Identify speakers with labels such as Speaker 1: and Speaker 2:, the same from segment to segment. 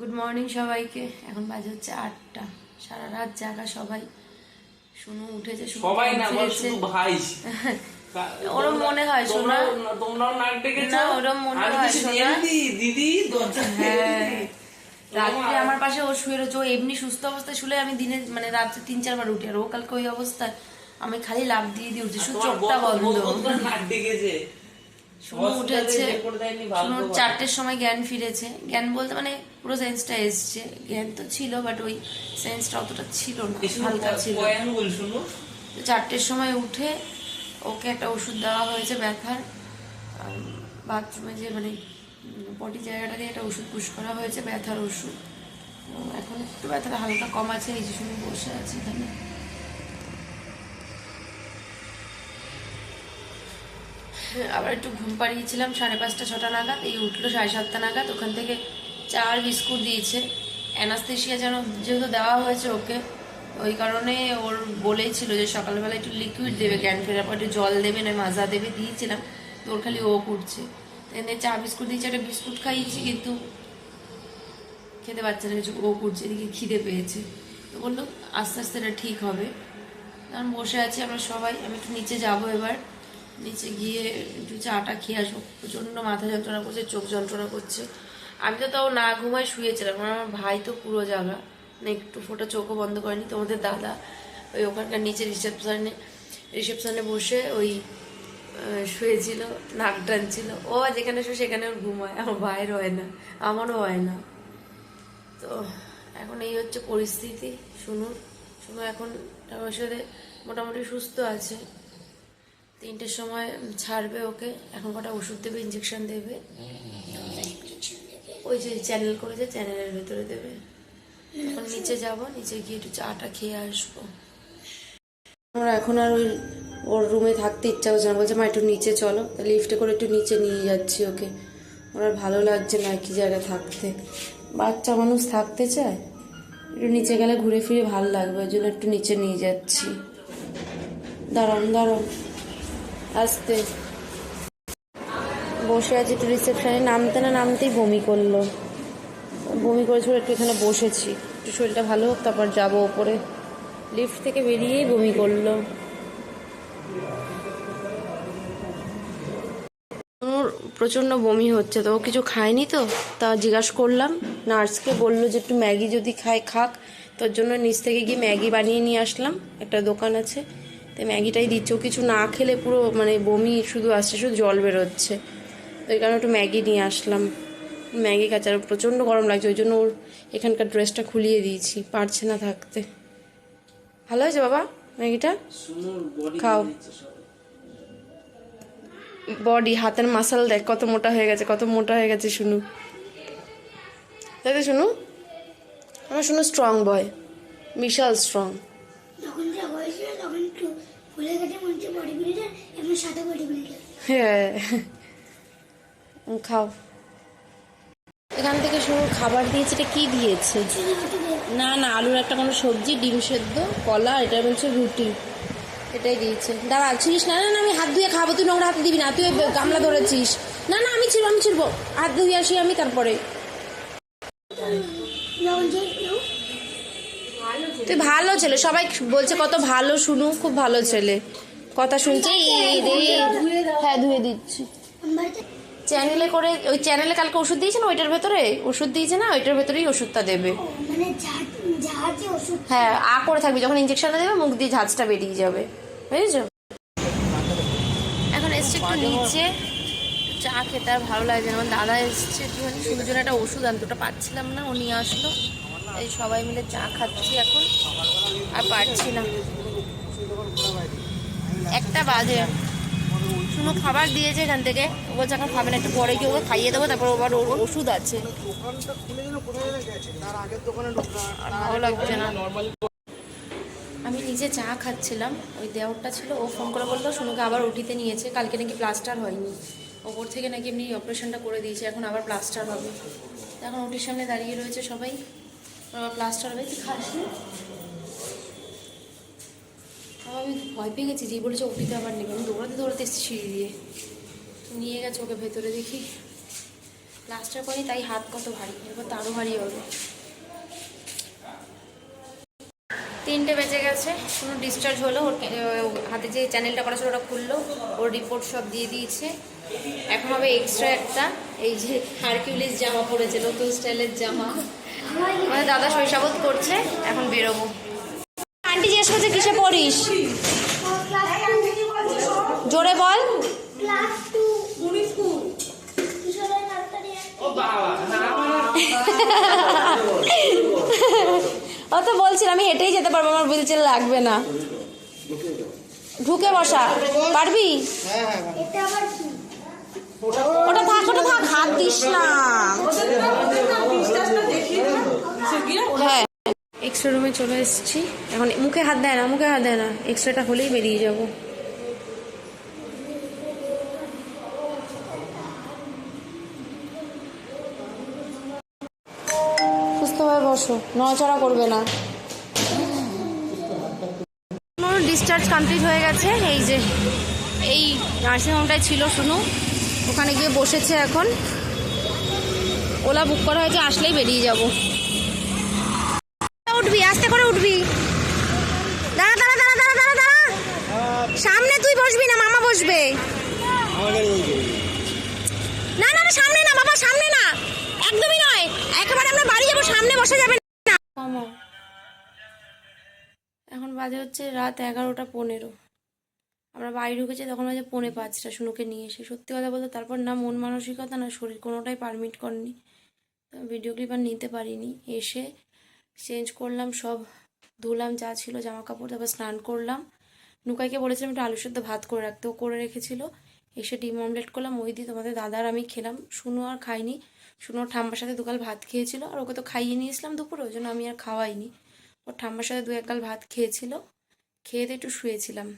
Speaker 1: Good morning সবাইকে। এখন বাজে হচ্ছে আটটা। সারা রাত জাগা সবাই। শুনু উঠেছে
Speaker 2: সবাই না শুধু ভাই।
Speaker 1: ওরম মনে হয়, সোনা।
Speaker 2: তোমরাও- নাক ডেকেছো?
Speaker 1: না, ওরম মনে হয়, সোনা।
Speaker 2: দিদি
Speaker 1: হ্যাঁ। রাত্রে আমার পাশে ও শুয়ে রয়েছে। ও এমনি সুস্থ অবস্থায় শুলে আমি দিনে মানে রাত্রে তিন চারবার উঠি। আর ও কালকে ওই অবস্থায় আমি খালি লাভ দিয়ে দিয়ে উঠছি। শুধু চোখটা বন্ধ।
Speaker 2: নাক ডেকেছে।
Speaker 1: শুনু উঠেছে শুনুর চারটের সময় জ্ঞান ফিরেছে। জ্ঞান বলতে মানে পুরো সেন্সটা এসছে। জ্ঞান তো ছিল বাট ওই সেন্সটা অতটা ছিল না। হালকা ছিল। চারটের সময় উঠে ওকে একটা ওষুধ দেওয়া হয়েছে ব্যথার। বাথরুমে যে মানে পটি জায়গাটা দিয়ে একটা ওষুধ পুশ করা হয়েছে ব্যথার ওষুধ। এখন একটু ব্যথাটা হালকা কম আছে এই যে শুনে বসে আছি এখানে। আবার একটু ঘুম পাড়িয়েছিলাম, সাড়ে পাঁচটা, ছটা নাগাদ, এই উঠল সাড়ে সাতটা নাগাদ, ওখান থেকে চা আর বিস্কুট দিয়েছে। অ্যানাস্থেশিয়া যেন যেহেতু দেওয়া হয়েছে ওকে, ওই কারণে ওর বলেই ছিল যে সকালবেলা একটু লিকুইড দেবে, জ্ঞান ফেরার পর একটু জল দেবে না মাজা দেবে, দিয়েছিলাম, তো ওর খালি ও করছে। এনে চা বিস্কুট দিয়েছে, একটা বিস্কুট খাইয়েছি, কিন্তু খেতে পারছে না, কিছু ও করছে, এদিকে খিদে পেয়েছে। তো বলল, আস্তে আস্তে এটা ঠিক হবে। কারণ বসে আছি আমরা সবাই, আমি একটু নিচে যাব এবার। নিচে গিয়ে একটু চাটা খেয়ে আসব প্রচণ্ড মাথা যন্ত্রণা করছে, চোখ যন্ত্রণা করছে। আমি তো তাও না ঘুমায় শুয়েছিলাম আমার ভাই তো পুরো জাগা মানে একটু ফোটা চোখও বন্ধ করেনি, তোমাদের দাদা ওই ওখানকার নিচে রিসেপশনে রিসেপশনে বসে ওই শুয়েছিল, নাক টানছিল। ও যেখানে শুয়ে সেখানে ওর ঘুম হয় আমার ভাইয়ের হয় না, আমারও হয় না। তো এখন এই হচ্ছে পরিস্থিতি, শুনুন। শুনো এখন সাথে মোটামুটি সুস্থ আছে। তিনটের সময় ছাড়বে ওকে, এখন কটা ওষুধ দেবে ইঞ্জেকশন দেবে। ওই যে চ্যানেল করেছে চ্যানেলের ভেতরে দেবে। এখন নিচে যাব, নিচে গিয়ে একটু চাটা খেয়ে আসব। আমরা এখন আর ওই ওর রুমে থাকতে ইচ্ছা করছে না। বলছে, মা, একটু নিচে চলো। লিফটে করে একটু নিচে নিয়ে যাচ্ছি ওকে। ওর ভালো লাগছে না একই জায়গায় থাকতে। বাচ্চা মানুষ থাকতে চায়? একটু নিচে গেলে ঘুরে ফিরে ভালো লাগবে, ওই জন্য একটু নিচে নিয়ে যাচ্ছি। দাঁড়ান দাঁড়ান আসতে। বসে আছি একটু রিসেপশনে নামতে না নামতেই বমি করল। বমি করেছিল একটু এখানে বসেছি। একটু শরীরটা ভালো হোক, তারপর যাব ওপরে। লিফট থেকে বেরিয়েই বমি করল। প্রচণ্ড বমি হচ্ছে তো। ও কিছু খায়নি তো? তা জিজ্ঞাসা করলাম। নার্সকে বলল যে একটু ম্যাগি যদি খায়, খাক। তোর জন্য নিচ থেকে গিয়ে ম্যাগি বানিয়ে নিয়ে আসলাম। একটা দোকান আছে। তো ম্যাগিটাই দিচ্ছে। ও কিছু না খেলে পুরো মানে বমি শুধু আসছে শুধু জল বেরোচ্ছে। তো এই কারণে একটু ম্যাগি নিয়ে আসলাম। ম্যাগি খাচ্ছে আর প্রচণ্ড গরম লাগছে ওই জন্য ওর এখানকার ড্রেসটা খুলিয়ে দিয়েছি পারছে না থাকতে। ভালো হয়েছে বাবা ম্যাগিটা? খাও। বডি হাতের মাসাল দেখ কত মোটা হয়ে গেছে কত মোটা হয়ে গেছে শুনু। তাই তো শুনু। আমার শুনু স্ট্রং বয় বিশাল স্ট্রং
Speaker 3: ফুলে গেছে মনে হচ্ছে বডি বিল্ডার এখন সাদা বডি বিল্ডার
Speaker 1: হ্যাঁ খাও। এখান থেকে শুরু খাবার দিয়েছে এটা কি দিয়েছে? না না আলুর একটা কোনো সবজি ডিম সেদ্ধ কলা এটা বলছে রুটি। এটাই দিয়েছে। দাঁড়া ছিস না? না না আমি হাত ধুয়ে খাব তুই নোংরা হাতে দিবি না তুই গামলা ধরেছিস। না না আমি ছিড়বো আমি ছিড়বো হাত ধুয়ে আসি আমি তারপরে। তুই ভালো ছেলে, সবাই বলছে কত ভালো শুনু, খুব ভালো ছেলে। কথা শুনছে হ্যাঁ ধুয়ে দিচ্ছি। চ্যানেলে করে, ওই চ্যানেলে কালকে ওষুধ দিয়েছে না, ওইটার ভেতরে? ওষুধ দিয়েছে না, ওইটার ভেতরেই ওষুধটা দেবে। হ্যাঁ আ করে থাকবি, যখন ইঞ্জেকশনটা দেবে, মুখ দিয়ে ঝাঁজটা বেরিয়ে যাবে। বুঝেছ? এখন এসছে একটু নিচে, চা খেতে আর ভালো লাগছে না। আমার দাদা এসছে, একটুখানি জন্য একটা ওষুধ আনতে, ওটা পাচ্ছিলাম না, ও নিয়ে আসলো। এই সবাই মিলে চা খাচ্ছি এখন, আর পারছি না। একটা বাজে। শুনো খাবার দিয়েছে এখান থেকে। ও বলছে, এখন খাবে না, একটু পরে গিয়ে ওকে খাইয়ে দেবো, তারপর ওবার ওর ওষুধ আছে। ভালো লাগছে না। আমি নিজে চা খাচ্ছিলাম, ওই দেওরটা ছিল, ও ফোন করে বলল সোনুকে আবার ওটিতে নিয়েছে, কালকে নাকি প্লাস্টার হয়নি। ওপর থেকে নাকি এমনি অপারেশনটা করে দিয়েছে, এখন আবার প্লাস্টার হবে। এখন ওটির সামনে দাঁড়িয়ে রয়েছে সবাই। প্লাস্টার তুই খাস না? আমি ভয় পেয়ে গেছি যে বলেছে ওটিতে আবার নেবে। আমি দৌড়াতে দৌড়াতে এসেছি সিঁড়ি দিয়ে। নিয়ে গেছে ওকে ভেতরে দেখি। প্লাস্টার করি তাই হাত কত ভারী, এরপর তো আরও ভারী হবে। তিনটে বেজে গেছে, কোনো ডিসচার্জ হলো, ওর হাতে যে চ্যানেলটা করা ছিল ওটা খুললো, ওর রিপোর্ট সব দিয়ে দিয়েছে। এখন হবে এক্সট্রা একটা। এই যে হারকিউলিস জামা পরেছে নতুন স্টাইলের জামা। আমাদের দাদা শৈশাবত করছে এখন বেরোবো। আন্টি জিজ্ঞেস করছে কিসে পড়িস? জোরে বল।
Speaker 2: ও হ্যাঁ
Speaker 1: তো বলছিল আমি হেঁটেই যেতে পারব আমার হুইলচেয়ার লাগবে না। ঢুকে বসা। পারবি?
Speaker 3: এটা আবার কি
Speaker 1: ওটা থাক হাত দিস না। হ্যাঁ। এক্সরে রুমে চলে এসেছি। এখন মুখে হাত দেয় না মুখে হাত দেয় না। এক্সরেটা হলেই বেরিয়ে যাব। সুস্থভাবে বসো নড়াচড়া করবে না। ডিসচার্জ কমপ্লিট হয়ে গেছে। এই যে এই নার্সিংহোমটায় ছিল শুনু ওখানে গিয়ে বসেছে এখন। ওলা বুক করা হয়েছে, আসলেই বেরিয়ে যাব। উঠবি, আস্তে করে উঠবি। দাঁড়া দাঁড়া দাঁড়া দাঁড়া দাঁড়া দাঁড়া। সামনে তুই বসবি না, মামা বসবে। না না সামনে না, বাবা, সামনে না। একদমই নয়। একেবারে আমরা বাড়ি যাব, সামনে বসা যাবে না। এখন বাজে হচ্ছে রাত এগারোটা পনেরো। আমরা বাড়ি ঢুকেছি, তখন বাজে পৌনে পাঁচটা শুনুকে নিয়ে এসে, সত্যি কথা বলতে তারপর না মন মানসিকতা না শরীর কোনোটাই পারমিট করেনি। ভিডিও ক্লিপ আর নিতে পারিনি। এসে চেঞ্জ করলাম, সব ধুলাম, যা ছিল জামা কাপড় তারপর স্নান করলাম। নুকাইকে বলেছিলাম একটু আলু সেদ্ধ ভাত করে রাখতে, ও করে রেখেছিল। এসে ডিম অমলেট করলাম, ওই দিয়ে তোমাদের দাদার আমি খেলাম। শুনো আর খাইনি শুনো ঠাম্মার সাথে দুকাল ভাত খেয়েছিল, আর ওকে তো খাইয়ে নিয়েছিলাম দুপুরে, ওই জন্য আমি আর খাওয়াইনি। ওর ঠাম্মার সাথে দু এক গাল ভাত খেয়েছিল। খেয়ে একটু শুয়েছিলাম।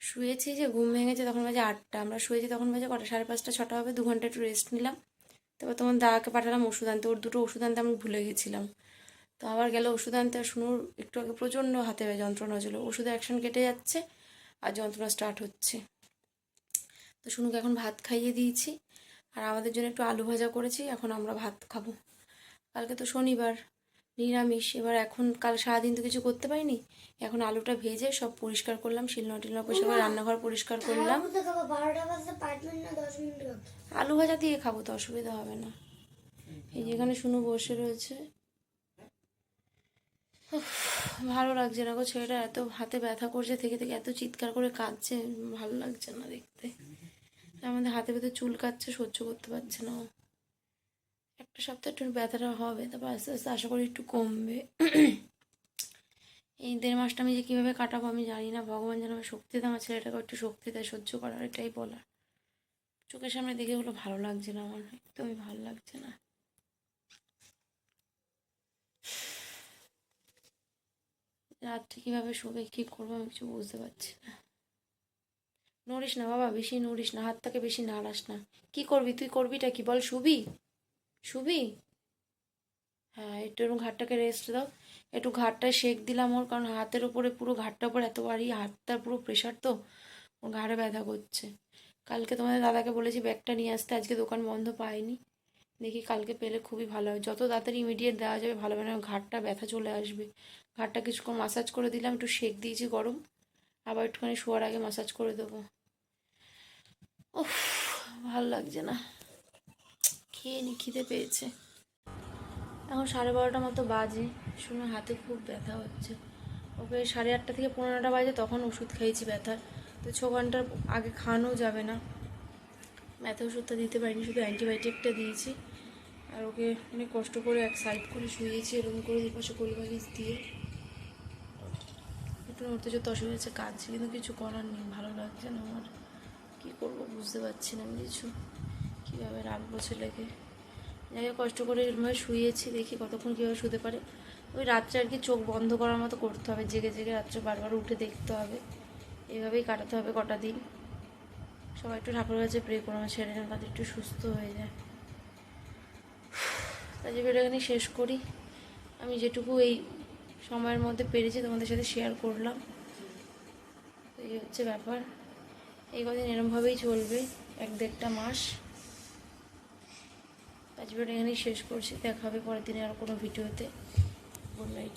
Speaker 1: শুয়েছি যে ঘুম ভেঙেছে তখন বাজে আটটা। আমরা শুয়েছি তখন বাজে কটা? সাড়ে পাঁচটা, ছটা হবে, দু ঘণ্টা একটু রেস্ট নিলাম। তারপর তোমার দাদাকে পাঠালাম ওষুধ আনতে। ওর দুটো ওষুধ আনতে আমি ভুলে গেছিলাম। তো আবার গেল ওষুধ আনতে। আর শুনুর একটু আগে প্রচণ্ড হাতে যন্ত্রণা ছিল ওষুধের অ্যাকশন কেটে যাচ্ছে আর যন্ত্রণা স্টার্ট হচ্ছে। তো শুনুকে এখন ভাত খাইয়ে দিয়েছি। আর আমাদের জন্য একটু আলু ভাজা করেছি। এখন আমরা ভাত খাব। কালকে তো শনিবার। নিরামিষ। এবার এখন কাল সারাদিন তো কিছু করতে পারিনি। এখন আলুটা ভেজে সব পরিষ্কার করলাম শিলনো টিলনো পরিষ্কার করে রান্নাঘর পরিষ্কার করলাম। আলু ভাজা দিয়ে খাব তো অসুবিধা হবে না। এই যেখানে শুনো বসে রয়েছে। ভালো লাগছে না গো ছেলেটা এত হাতে ব্যথা করছে থেকে থেকে এত চিৎকার করে কাঁদছে ভালো লাগছে না দেখতে। আমাদের হাতে ব্যথা চুল কাচ্ছে সহ্য করতে পারছে না। একটা সপ্তাহ একটু ব্যথাটা হবে, তারপর আস্তে আস্তে আশা করি একটু কমবে। এই দেড় মাসটা আমি যে কীভাবে কাটাবো আমি জানি না, ভগবান যেন আমার শক্তি দেয়, আমার ছেলেটাকে একটু শক্তি দেয়, সহ্য করার, এটাই বলার। চোখের সামনে দেখে ওগুলো ভালো লাগছে না আমার, একদমই ভালো লাগছে না। রাত্রে কীভাবে শোবে, কী করব আমি কিছু বুঝতে পারছি না। নড়িস না বাবা, বেশি নড়িস না হাতটাকে বেশি নাড়াস না। কি করবি, তুই করবিটা কি বল শুবি? শুবি? হ্যাঁ একটু এরকম ঘাটটাকে রেস্ট দাও। একটু ঘাটটায় শেক দিলাম ওর, কারণ হাতের ওপরে পুরো ঘাটটার উপর এত বাড়ি হাতটার পুরো প্রেশার তো। ওর ঘাড়ে ব্যথা করছে। কালকে তোমাদের দাদাকে বলেছি ব্যাগটা নিয়ে আসতে, আজকে দোকান বন্ধ পাইনি। দেখি কালকে পেলে খুবই ভালো হয়। যত তাড়াতাড়ি ইমিডিয়েট দেওয়া যাবে, ভালো হবে না ঘাটটা ব্যথা চলে আসবে। ঘাটটা কিছুক্ষণ মাসাজ করে দিলাম, একটু শেক দিয়েছি গরম। আবার একটুখানি শোয়ার আগে মাসাজ করে দেবো। উফ, ভালো লাগছে না। খেয়ে নি, খিদে পেয়েছে। এখন সাড়ে বারোটা মতো বাজে, শুনে হাতে খুব ব্যথা হচ্ছে। ওকে সাড়ে আটটা থেকে পনেরোটা বাজে, তখন ওষুধ খেয়েছি ব্যথার। তো ছ ঘণ্টার আগে খাওয়ানো যাবে না। ব্যথা ওষুধটা দিতে পারিনি, শুধু অ্যান্টিবায়োটিকটা দিয়েছি। আর ওকে অনেক কষ্ট করে এক সাইড করে শুয়েছি, এরকম করে দুপাশে কোলবালিশ দিয়ে। একটু নড়তে চড়তে অসুবিধা হচ্ছে, কাঁদছি, কিন্তু কিছু করার নেই, ভালো লাগছে না আমার। কী করব বুঝতে পারছি না কিছু। কীভাবে রাখব ছেলেকে যাই হোক কষ্ট করে এরমভাবে শুয়েছি, দেখি কতক্ষণ কীভাবে শুতে পারে। ওই রাত্রে আর কি চোখ বন্ধ করার মতো করতে হবে, জেগে জেগে রাত্রে বারবার উঠে দেখতে হবে। এভাবেই কাটাতে হবে কটা দিন। সবাই একটু ঠাকুরের কাছে প্রে করো, আমার ছেলে যেন তাদের একটু সুস্থ হয়ে যায়। তাই ভিডিও এখানে শেষ করি। আমি যেটুকু এই সময়ের মধ্যে পেরেছি, তোমাদের সাথে শেয়ার করলাম। এই হচ্ছে ব্যাপার। এই কদিন এরমভাবেই চলবে, এক দেড়টা মাস। আজ ভিডিও এখানেই শেষ করছি। দেখা হবে পরের দিনে আর কোনো ভিডিওতে গুড নাইট